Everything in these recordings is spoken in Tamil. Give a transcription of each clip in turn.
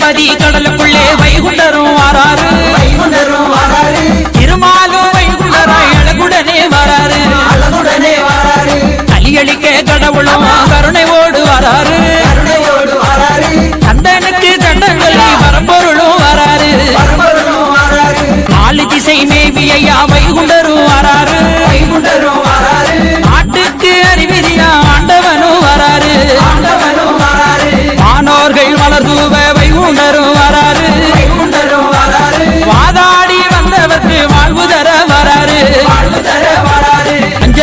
கணபதி கடலுக்குள்ளே வைகுண்டரும் வாராரு. வைகுண்டரும் வராரு திருமாலும் வைகுண்டராய் அழகுடனே வராரு. அழகுடனே வராரு கலியளிக்க கடவுளும் கருணையோடு வராரு. கருணையோடு வராரு கண்டனுக்கு கண்டங்களை வரம்பொருளும் வராரு. பரம்பரும் வராரு நாலு திசை மேவியா வைகுண்டரும் வராரு. வைகுண்டரும் வராரு நாட்டுக்கு அறிவிதியா ஆண்டவனும் வராரு. ஆண்டவனும் வராரு வானோர்கள் வளர்தூவ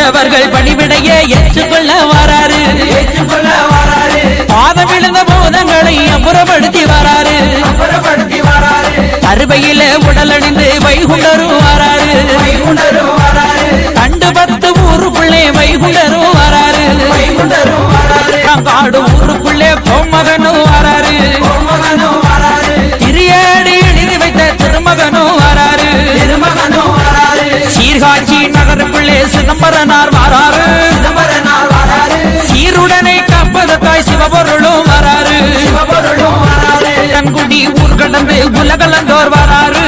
அவர்கள் பணிவிடைய ஏற்றுக்கொள்ள வராரு. ஏற்றுக்கொள்ள வராரு பாதம் விழுந்த போதங்களை அப்புறப்படுத்தி வராரு. அப்புறப்படுத்தி வராரு அறுவையில உடலணிந்து வைகுண்டரும் வராரு. வைகுண்டரும் வராரு கண்டு பத்து ஊருக்குள்ளே வைகுண்டரும் வராரு. வைகுண்டரும் வராரு காடு ஊருக்குள்ளே கோமகனும் சீர்காட்சி நகருக்குள்ளே சிதம்பரனார் வராரு. சீருடனை சிவபொருளும் வராரு. சிவபொருளும் வராரு. தன்குடி ஊர் கடந்து உலகளந்தோர் வராரு.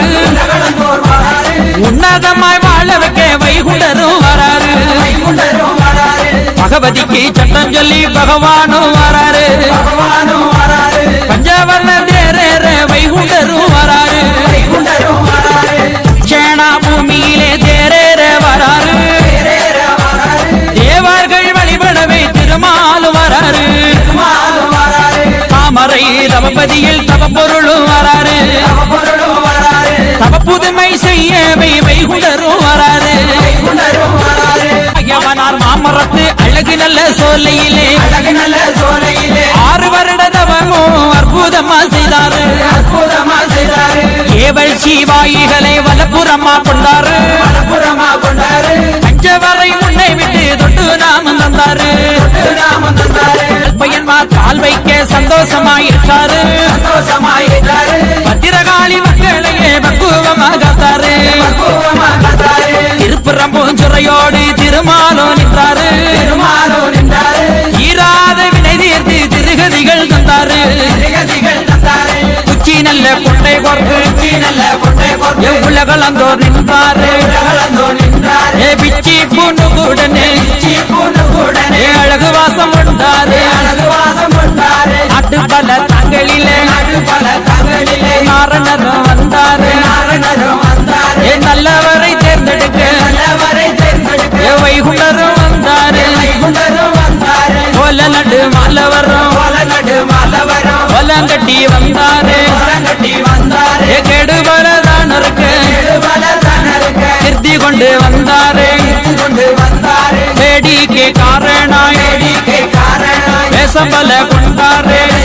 உன்னதமாய் வாழ வைக்க வைகுண்டரும் வராரு. பகவதிக்கு சட்டம் சொல்லி பகவானும் வராரு. பஞ்சவர்ண தவபதியில் தவப்பொருளும் வராரு தவப்புதுமை வராரு தவ புதுமை செய்யவை வைகுண்டரும் வராரு வைகுண்டரும் மாமரத்து அழகு நல்ல சோலையிலே. ஆறு வருட தவமும் அற்புதமா செய்தாரு. கேவல் சீவாயிகளை வலப்புறமா கொண்டாரு. மனப்புறமா பஞ்சவரை முன்னை விட்டு தொட்டு நாமம் தந்தாரு. சந்தோஷமாயிட்டாரு சந்தோஷமாயிட்டாரு பத்திரகாளி மக்களையே பக்குவமாக காத்தாரு திருப்புறம் பூஞ்சுரையோடு திருமாலோ நின்றாரு. திருமாலும் நின்றாரு ஈராத வினை தீர்த்து திருகதிகள் தந்தாரு. குச்சி நல்ல கொண்டை கொர்க்கு நல்ல கொட்டை கொண்டு உலகளந்தோர் நின்றாரு. கோலங்கட்டி வந்தாரு. கோலங்கட்டி வந்தாரு. எழுபல தனருக்க. திருத்தி கொண்டு வந்தாரு. கொண்டு வந்தாரு. வேடிக்கை காரணாய். காரணம் வேசம்பல கொண்டாரு.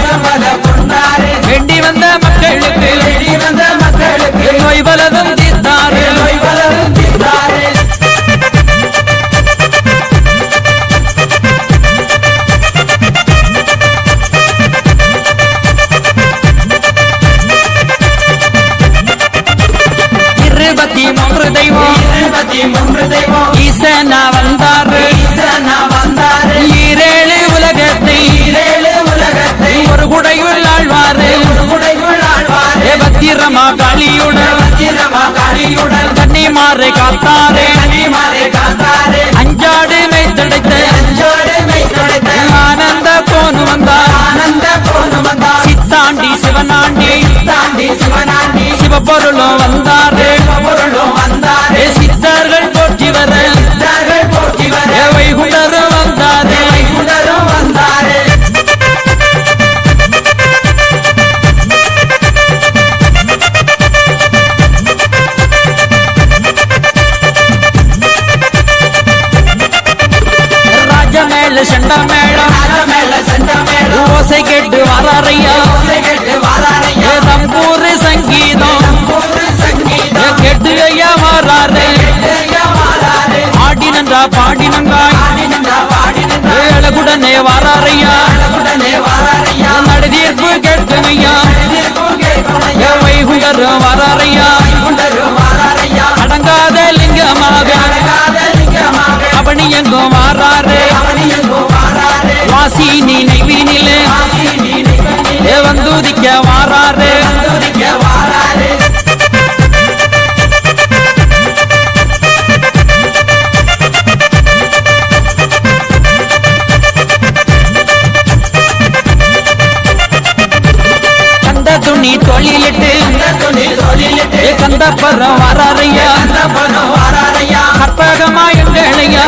காத்தாரே காத்தாரே. காத்தாரு சண்டை மேளம் ராஜ மேல ஓசை கேட்டு வராரையா. தம்பூர் சங்கீதம். ஒரு கேட்டு ஐயா வராரு. ஆடி நன்றா பாடி நன்றாய் அழகுடனே நின்றா நடுதீர்ப்பு கேட்குமையா. அடங்காத லிங்கமாக. அவனி எங்கும் ஆசி நினைவினிலே வந்துதிக்க வாராரு. துணி தொழிலிட்டு. கந்த பரம் வராறையா கற்பகமா எங்களையா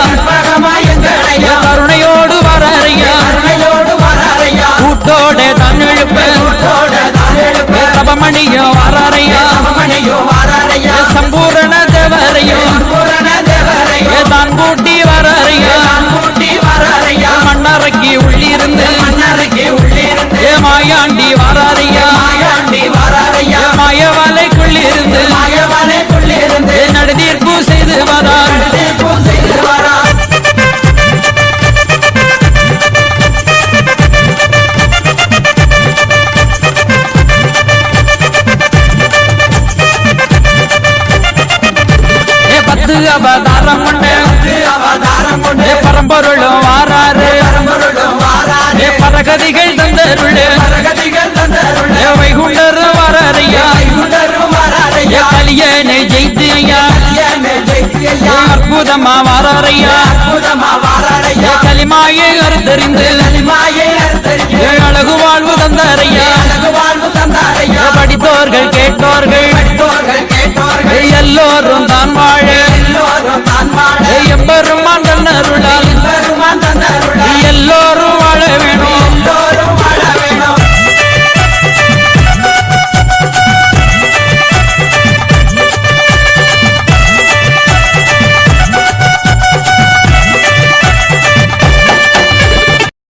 மணியோ அது அவதாரம் கொண்டு. பரம்பொருளும் வாராரு. பரகதிகள் தந்தருள். வைகுண்டர் வரையா கலியனை ஜெயித்து ஐயா அற்புதமா வாராரையா. களிமாயை அறுத்தறிந்து. அழகு வாழ்வு தந்தாரையா